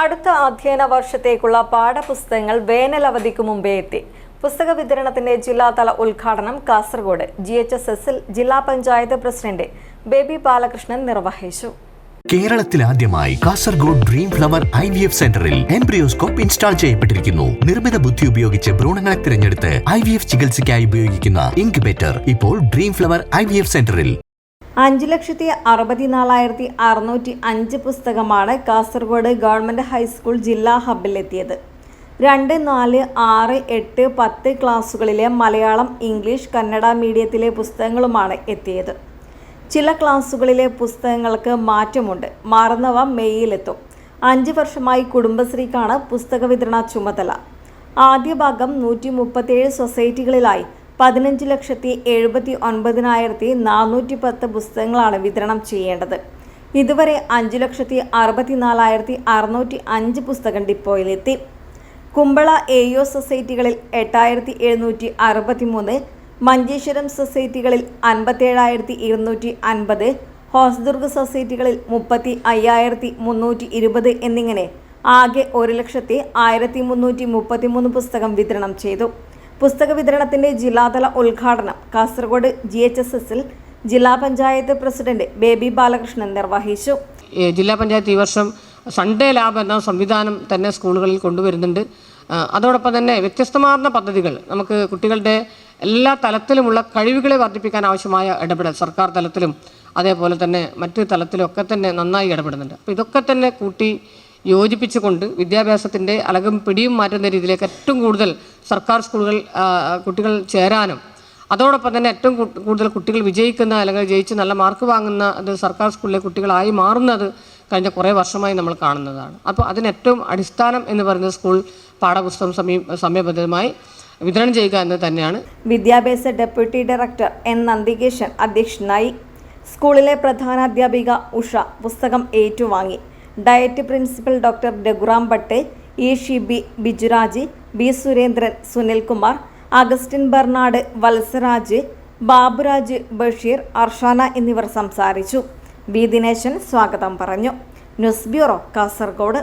അടുത്ത അധ്യയന വർഷത്തേക്കുള്ള പാഠപുസ്തകങ്ങൾ വേനലവധിക്ക് മുമ്പേ എത്തി. പുസ്തക വിതരണത്തിന്റെ ജില്ലാതല ഉദ്ഘാടനം കാസർഗോഡ്. ജി എച്ച് എസ് എസിൽ ജില്ലാ പഞ്ചായത്ത് പ്രസിഡന്റ് ബേബി ബാലകൃഷ്ണൻ നിർവഹിച്ചു. കേരളത്തിൽ ആദ്യമായി Kasaragod dream flower I V F സെന്ററിൽ എംബ്രിയോസ്കോപ്പ് ഇൻസ്റ്റാൾ ചെയ്യപ്പെട്ടിരിക്കുന്നു. നിർമ്മിത ബുദ്ധി ഉപയോഗിച്ച് ഭ്രൂണങ്ങളെ തിരഞ്ഞെടുത്ത് ഐ വി എഫ് ചികിത്സയ്ക്കായി ഉപയോഗിക്കുന്ന ഇൻക്യുബേറ്റർ ഇപ്പോൾ dream flower I V F സെന്ററിൽ അഞ്ച് ലക്ഷത്തി അറുപത്തിനാലായിരത്തി അറുന്നൂറ്റി അഞ്ച് പുസ്തകമാണ് കാസർഗോഡ് ഗവൺമെന്റ് ഹൈസ്കൂൾ ജില്ലാ ഹബിലെത്തിയത് രണ്ട് നാല് ആറ് എട്ട് പത്ത് ക്ലാസ്സുകളിലെ മലയാളം ഇംഗ്ലീഷ് കന്നഡ മീഡിയത്തിലെ പുസ്തകങ്ങളുമാണ് എത്തിയത്. ചില ക്ലാസ്സുകളിലെ പുസ്തകങ്ങൾക്ക് മാറ്റമുണ്ട്. മാറുന്നവ മെയ്യിലെത്തും. അഞ്ച് വർഷമായി കുടുംബശ്രീക്കാണ് പുസ്തക വിതരണ ചുമതല. ആദ്യ ഭാഗം നൂറ്റി മുപ്പത്തേഴ് സൊസൈറ്റികളിലായി. പതിനഞ്ച് ലക്ഷത്തി എഴുപത്തി ഒൻപതിനായിരത്തി നാനൂറ്റി പത്ത് പുസ്തകങ്ങളാണ് വിതരണം ചെയ്യേണ്ടത്. ഇതുവരെ അഞ്ച് ലക്ഷത്തി അറുപത്തിനാലായിരത്തി അറുന്നൂറ്റി അഞ്ച് പുസ്തകം ഡിപ്പോയിലെത്തി. കുമ്പള എ യു സൊസൈറ്റികളിൽ എട്ടായിരത്തി എഴുന്നൂറ്റി അറുപത്തി മൂന്ന് മഞ്ചേശ്വരം സൊസൈറ്റികളിൽ അൻപത്തേഴായിരത്തി ഇരുന്നൂറ്റി അൻപത് ഹോസ്ദുർഗ് സൊസൈറ്റികളിൽ മുപ്പത്തി അയ്യായിരത്തി മുന്നൂറ്റി ഇരുപത് എന്നിങ്ങനെ ആകെ ഒരു ലക്ഷത്തി ആയിരത്തി മുന്നൂറ്റി മുപ്പത്തി മൂന്ന് പുസ്തകം വിതരണം ചെയ്തു. പുസ്തക വിതരണത്തിന്റെ ജില്ലാതല ഉദ്ഘാടനം കാസർഗോഡ് ജി എച്ച് എസ് എസിൽ ജില്ലാ പഞ്ചായത്ത് പ്രസിഡന്റ് ബേബി ബാലകൃഷ്ണൻ നിർവഹിച്ചു. ജില്ലാ പഞ്ചായത്ത് ഈ വർഷം സൺഡേ ലാബ് എന്ന സംവിധാനം തന്നെ സ്കൂളുകളിൽ കൊണ്ടുവരുന്നുണ്ട്. അതോടൊപ്പം തന്നെ വ്യത്യസ്തമാർന്ന പദ്ധതികൾ നമുക്ക് കുട്ടികളുടെ എല്ലാ തലത്തിലുമുള്ള കഴിവുകളെ വർദ്ധിപ്പിക്കാൻ ആവശ്യമായ ഇടപെടൽ സർക്കാർ തലത്തിലും അതേപോലെ തന്നെ മറ്റ് തലത്തിലൊക്കെ തന്നെ നന്നായി ഇടപെടുന്നുണ്ട്. അപ്പോൾ ഇതൊക്കെ തന്നെ കൂട്ടി യോജിപ്പിച്ചുകൊണ്ട് വിദ്യാഭ്യാസത്തിന്റെ അലകും പിടിയും മാറ്റുന്ന രീതിയിലേക്ക് ഏറ്റവും കൂടുതൽ സർക്കാർ സ്കൂളുകൾ കുട്ടികൾ ചേരാനും അതോടൊപ്പം തന്നെ ഏറ്റവും കൂടുതൽ കുട്ടികൾ വിജയിക്കുന്ന അല്ലെങ്കിൽ ജയിച്ച് നല്ല മാർക്ക് വാങ്ങുന്ന അത് സർക്കാർ സ്കൂളിലെ കുട്ടികളായി മാറുന്നത് കഴിഞ്ഞ കുറേ വർഷമായി നമ്മൾ കാണുന്നതാണ്. അപ്പോൾ അതിന് ഏറ്റവും അടിസ്ഥാനം എന്ന് പറയുന്നത് സ്കൂൾ പാഠപുസ്തകം സമീ സമയബന്ധിതമായി വിതരണം ചെയ്യുക എന്ന് തന്നെയാണ്. വിദ്യാഭ്യാസ ഡെപ്യൂട്ടി ഡയറക്ടർ എൻ നന്ദികേശൻ അധ്യക്ഷനായി സ്കൂളിലെ പ്രധാനാധ്യാപിക ഉഷ പുസ്തകം ഏറ്റുവാങ്ങി. Diet principal doctor Raghuram Bhat E Shibi Bijuraj B Surendran Sunilkumar Augustine Bernard Valsaraj Baburaj Basheer Arshana എന്നിവർ സംസാരിച്ചു. ബി ദിനേശൻ സ്വാഗതം പറഞ്ഞു. News bureau Kasaragod.